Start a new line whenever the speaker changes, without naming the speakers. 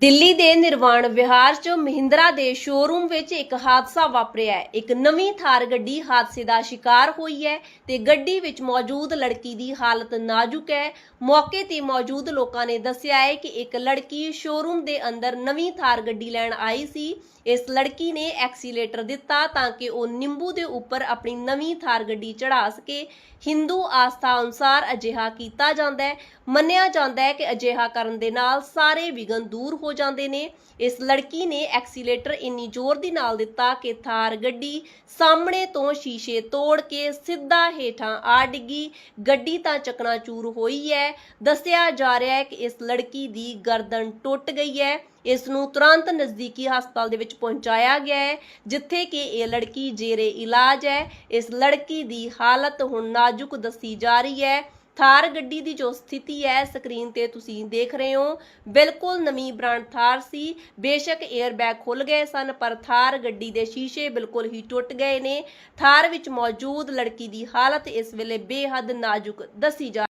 ਦਿੱਲੀ ਦੇ ਨਿਰਵਾਣ ਵਿਹਾਰ 'ਚ ਮਹਿੰਦਰਾ ਦੇ ਸ਼ੋਰੂਮ ਵਿੱਚ ਇੱਕ ਹਾਦਸਾ ਵਾਪਰਿਆ ਹੈ। ਇੱਕ ਨਵੀਂ ਥਾਰ ਗੱਡੀ ਹਾਦਸੇ ਦਾ ਸ਼ਿਕਾਰ ਹੋਈ ਹੈ ਤੇ ਗੱਡੀ ਵਿੱਚ ਮੌਜੂਦ ਲੜਕੀ ਦੀ ਹਾਲਤ ਨਾਜ਼ੁਕ ਹੈ। ਮੌਕੇ ਤੇ ਮੌਜੂਦ ਲੋਕਾਂ ਨੇ ਦੱਸਿਆ ਹੈ ਕਿ ਇੱਕ ਲੜਕੀ ਸ਼ੋਰੂਮ ਦੇ ਅੰਦਰ ਨਵੀਂ ਥਾਰ ਗੱਡੀ ਲੈਣ ਆਈ ਸੀ। ਇਸ ਲੜਕੀ ਨੇ ਐਕਸੀਲੇਟਰ ਦਿੱਤਾ ਤਾਂ ਕਿ ਉਹ ਨਿੰਬੂ ਦੇ ਉੱਪਰ ਆਪਣੀ ਨਵੀਂ ਥਾਰ ਗੱਡੀ ਚੜਾ ਸਕੇ। ਹਿੰਦੂ ਆਸਥਾ ਅਨੁਸਾਰ ਅਜਿਹਾ ਕੀਤਾ ਜਾਂਦਾ ਹੈ। ਮੰਨਿਆ ਜਾਂਦਾ ਹੈ ਕਿ ਅਜਿਹਾ ਕਰਨ ਦੇ ਨਾਲ ਸਾਰੇ ਵਿਗਨ ਦੂਰ ਹੋ ਜਾਂਦੇ ਨੇ। ਇਸ ਲੜਕੀ ਨੇ ਐਕਸੀਲੇਟਰ ਇੰਨੀ ਜ਼ੋਰ ਦੀ ਨਾਲ ਦਿੱਤਾ ਕਿ ਥਾਰ ਗੱਡੀ ਸਾਹਮਣੇ ਤੋਂ ਸ਼ੀਸ਼ੇ ਤੋੜ ਕੇ ਸਿੱਧਾ ਹੇਠਾਂ ਆ ਡਿੱਗੀ। ਗੱਡੀ ਤਾਂ ਚਕਨਾਚੂਰ ਹੋਈ ਹੈ ਦੱਸਿਆ ਜਾ ਰਿਹਾ ਹੈ ਕਿ ਇਸ ਲੜਕੀ ਦੀ ਗਰਦਨ ਟੁੱਟ ਗਈ ਹੈ ਇਸ ਨੂੰ ਤੁਰੰਤ ਨਜ਼ਦੀਕੀ ਹਸਪਤਾਲ ਦੇ ਵਿੱਚ ਪਹੁੰਚਾਇਆ ਗਿਆ ਹੈ, ਜਿੱਥੇ ਕਿ ਇਹ ਲੜਕੀ ਜੇਰੇ ਇਲਾਜ ਹੈ। ਇਸ ਲੜਕੀ ਦੀ ਹਾਲਤ ਹੁਣ ਨਾਜ਼ੁਕ ਦੱਸੀ ਜਾ ਰਹੀ ਹੈ। ਥਾਰ ਗੱਡੀ ਦੀ ਜੋ ਸਥਿਤੀ ਹੈ, ਸਕਰੀਨ ਤੇ ਤੁਸੀਂ ਦੇਖ ਰਹੇ ਹੋ। ਬਿਲਕੁਲ ਨਵੀਂ ਬ੍ਰਾਂਡ ਥਾਰ ਸੀ। ਬੇਸ਼ੱਕ 에ਅਰ ਬੈਗ ਖੁੱਲ ਗਏ ਸਨ, ਪਰ ਥਾਰ ਗੱਡੀ ਦੇ ਸ਼ੀਸ਼ੇ ਬਿਲਕੁਲ ਹੀ ਟੁੱਟ ਗਏ ਨੇ। ਥਾਰ ਵਿੱਚ ਮੌਜੂਦ ਲੜਕੀ ਦੀ ਹਾਲਤ ਇਸ ਵੇਲੇ ਬੇਹੱਦ ਨਾਜ਼ੁਕ ਦੱਸੀ ਜਾ